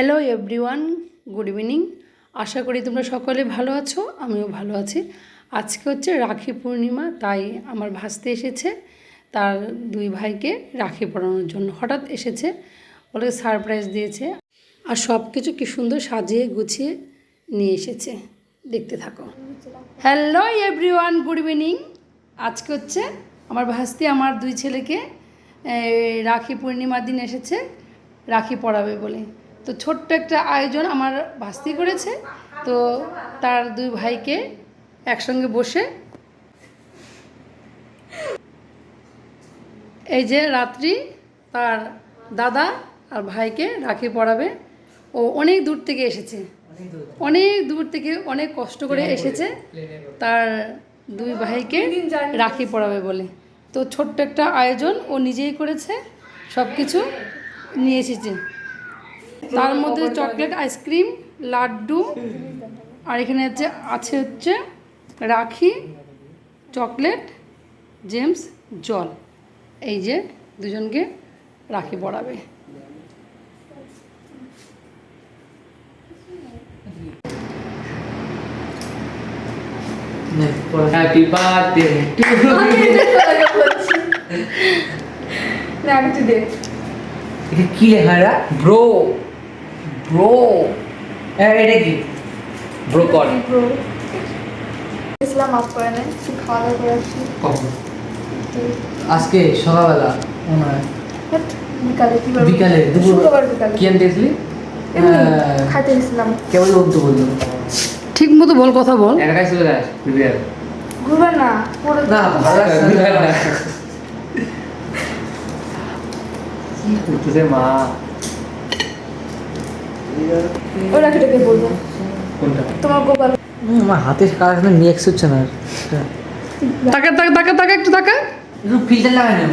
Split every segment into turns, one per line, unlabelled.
Hello everyone good evening আশা করি তোমরা সকলে ভালো আছো, আমিও ভালো আছি। আজকে হচ্ছে রাখি পূর্ণিমা, তাই আমার ভাসতে এসেছে। তার দুই ভাইকে রাখি পরানোর জন্য হঠাৎ এসেছে, বলে সারপ্রাইজ দিয়েছে। আর সব কিছু কি সুন্দর সাজিয়ে গুছিয়ে নিয়ে এসেছে। দেখতে থাকো। হ্যালো এভরিওয়ান গুড ইভিনিং আজকে হচ্ছে আমার ভাস্তি আমার দুই ছেলেকে রাখি পূর্ণিমার দিন এসেছে, রাখি পরাবে বলে। তো ছোট্ট একটা আয়োজন আমার ভাস্তি করেছে। তো তার দুই ভাইকে একসঙ্গে বসে এই যে রাত্রি তার দাদা আর ভাইকে রাখি পড়াবে। ও অনেক দূর থেকে এসেছে। অনেক দূর থেকে অনেক কষ্ট করে এসেছে। তার দুই ভাইকে রাখি পড়াবে বলে। তো ছোট্ট একটা আয়োজন ও নিজেই করেছে। সব কিছু নিয়ে এসেছে। তার মধ্যে চকলেট আইসক্রিম লাড্ডু আর এখানে হচ্ছে আছে হচ্ছে রাখি চকলেট জেমস জল। এই যে দুজনকে রাখি পরাবে
হ্যাপি বার্থডে টু এটা কি লেখা ব্রো ব্রো। এটা কি? ব্রো কর।
ইসলাম করে নেয় খাওয়া দাওয়া করে আসছি
আজকে সকালবেলা মনে হয়।
বিকালে কি
বিকালে দুপুর কি আনতে গেছিলি?
খাইতে গেছিলাম
কেবল উর্দু বলল।
ঠিক মতো বল কথা বল।
চলে যাস
না
ভালো লাগছে মা?
ওই রাখিটাকে বলব।
কোনটা?
তোমার গোপাল।
আমার হাতে কাজ নিয়ে এক্স হচ্ছে না
তাকা তাকা তাকা তাকা একটু তাকা।
একটু ফিল্টার লাগাই না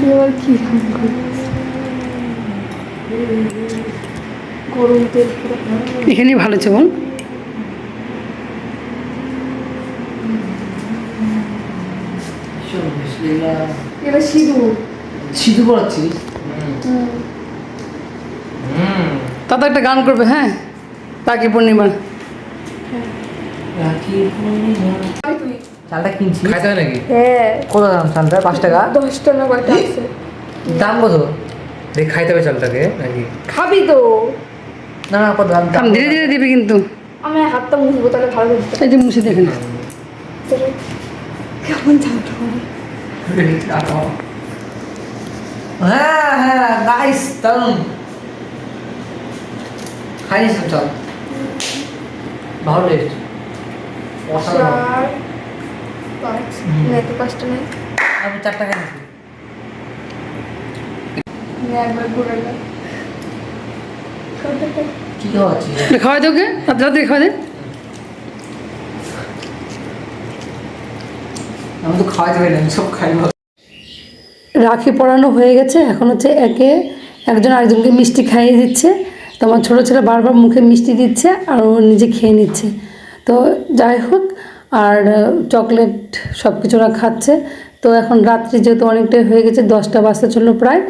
তুই কি গরম তেল
এখানেই ভালো বল
এটা সিঁদুর।
সিধু পড়াচ্ছিস
তাতে একটা গান করবে হ্যাঁ? রাখি পূর্ণিমা।
চালটা কিনছি খাইতে হয় নাকি?
হ্যাঁ।
কত দাম চালটা? পাঁচ টাকা?
দশ টাকা কয়টা আছে।
দাম কত? দেখ খাইতে হবে চালটাকে নাকি?
খাবি তো।
না না কত দাম?
ধীরে ধীরে দিবি কিন্তু।
আমি হাতটা মুছবো তাহলে ভালো বুঝতে
এই যে মুছে দেখেন
কেমন চালটা
হ্যাঁ হ্যাঁ নাইস দারুণ খাইস চল। ভালো টেস্ট
নেই।
আমি চার টাকা নিচ্ছি
খাওয়াই তোকে রাত্রে খাওয়াই দে।
আমি তো খাওয়াতে পারি না সব খাইব
রাখি পরানো হয়ে গেছে। এখন হচ্ছে একে একজন আরেকজনকে মিষ্টি খাইয়ে দিচ্ছে। তো আমার ছোটো ছেলে বারবার মুখে মিষ্টি দিচ্ছে আর ও নিজে খেয়ে নিচ্ছে। তো যাই হোক, আর চকলেট সব কিছু ওরা খাচ্ছে। তো এখন রাত্রি যেহেতু অনেকটাই হয়ে গেছে, দশটা বাজতে চলল প্রায়।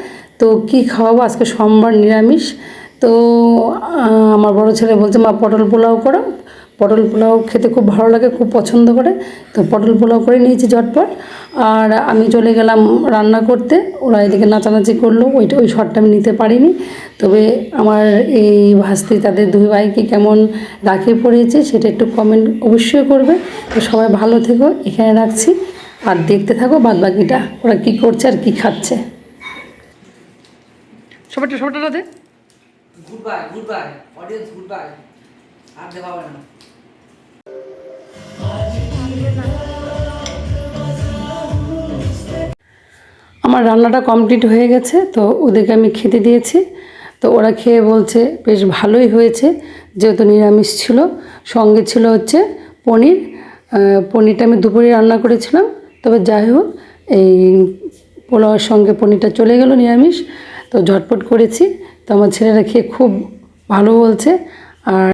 তো কি খাওয়াবো? আজকে সোমবার নিরামিষ। তো আমার বড় ছেলে বলছে, মা, পটল পোলাও করো। পটল পোলাও খেতে খুব ভালো লাগে, খুব পছন্দ করে। তো পটল পোলাও করে নিয়েছি ঝটপট। আর আমি চলে গেলাম রান্না করতে। ওরা এদিকে নাচানাচি করল, ওইটা, ওই শটটা আমি নিতে পারিনি। তবে আমার এই ভাস্তি, তাদের দুই ভাইকে কেমন রাখি পড়িয়েছে, সেটা একটু কমেন্ট অবশ্যই করবে। তো সবাই ভালো থেকো, এখানে রাখছি। আর দেখতে থাকো বাদ বাকিটা ওরা কী করছে আর কী খাচ্ছে। সবাইটা সবাইটা
good bye good bye audience good bye আর দেখা হবে না।
আমার রান্নাটা কমপ্লিট হয়ে গেছে, তো ওদেরকে আমি খেতে দিয়েছি। তো ওরা খেয়ে বলছে, বেশ ভালোই হয়েছে, যেহেতু নিরামিষ ছিল। সঙ্গে ছিল হচ্ছে পনির। পনিরটা আমি দুপুরে রান্না করেছিলাম। তবে যাই হোক, এই পোলাওয়ের সঙ্গে পনিরটা চলে গেল নিরামিষ। তো ঝটপট করেছি। তো আমার ছেলেরা খেয়ে খুব ভালো বলছে। আর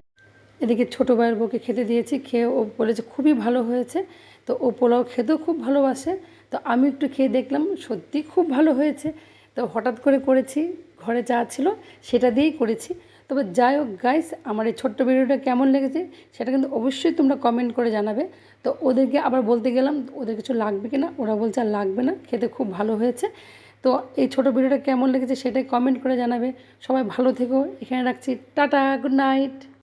এদিকে ছোটো ভাইয়ের বউকে খেতে দিয়েছি। খেয়ে ও বলেছে খুবই ভালো হয়েছে। তো ও পোলাও খেতেও খুব ভালোবাসে। তো আমি একটু খেয়ে দেখলাম, সত্যি খুব ভালো হয়েছে। তো হঠাৎ করে করেছি, ঘরে চা ছিল সেটা দিয়েই করেছি। তবে যাই হোক গাইস আমার এই ছোট্ট ভিডিওটা কেমন লেগেছে সেটা কিন্তু অবশ্যই তোমরা কমেন্ট করে জানাবে। তো ওদেরকে আবার বলতে গেলাম, ওদের কিছু লাগবে কিনা? ওরা বলছে আর লাগবে না, খেতে খুব ভালো হয়েছে। তো এই ছোটো ভিডিওটা কেমন লেগেছে সেটাই কমেন্ট করে জানাবে। সবাই ভালো থেকো। এখানে রাখছি। Tata good night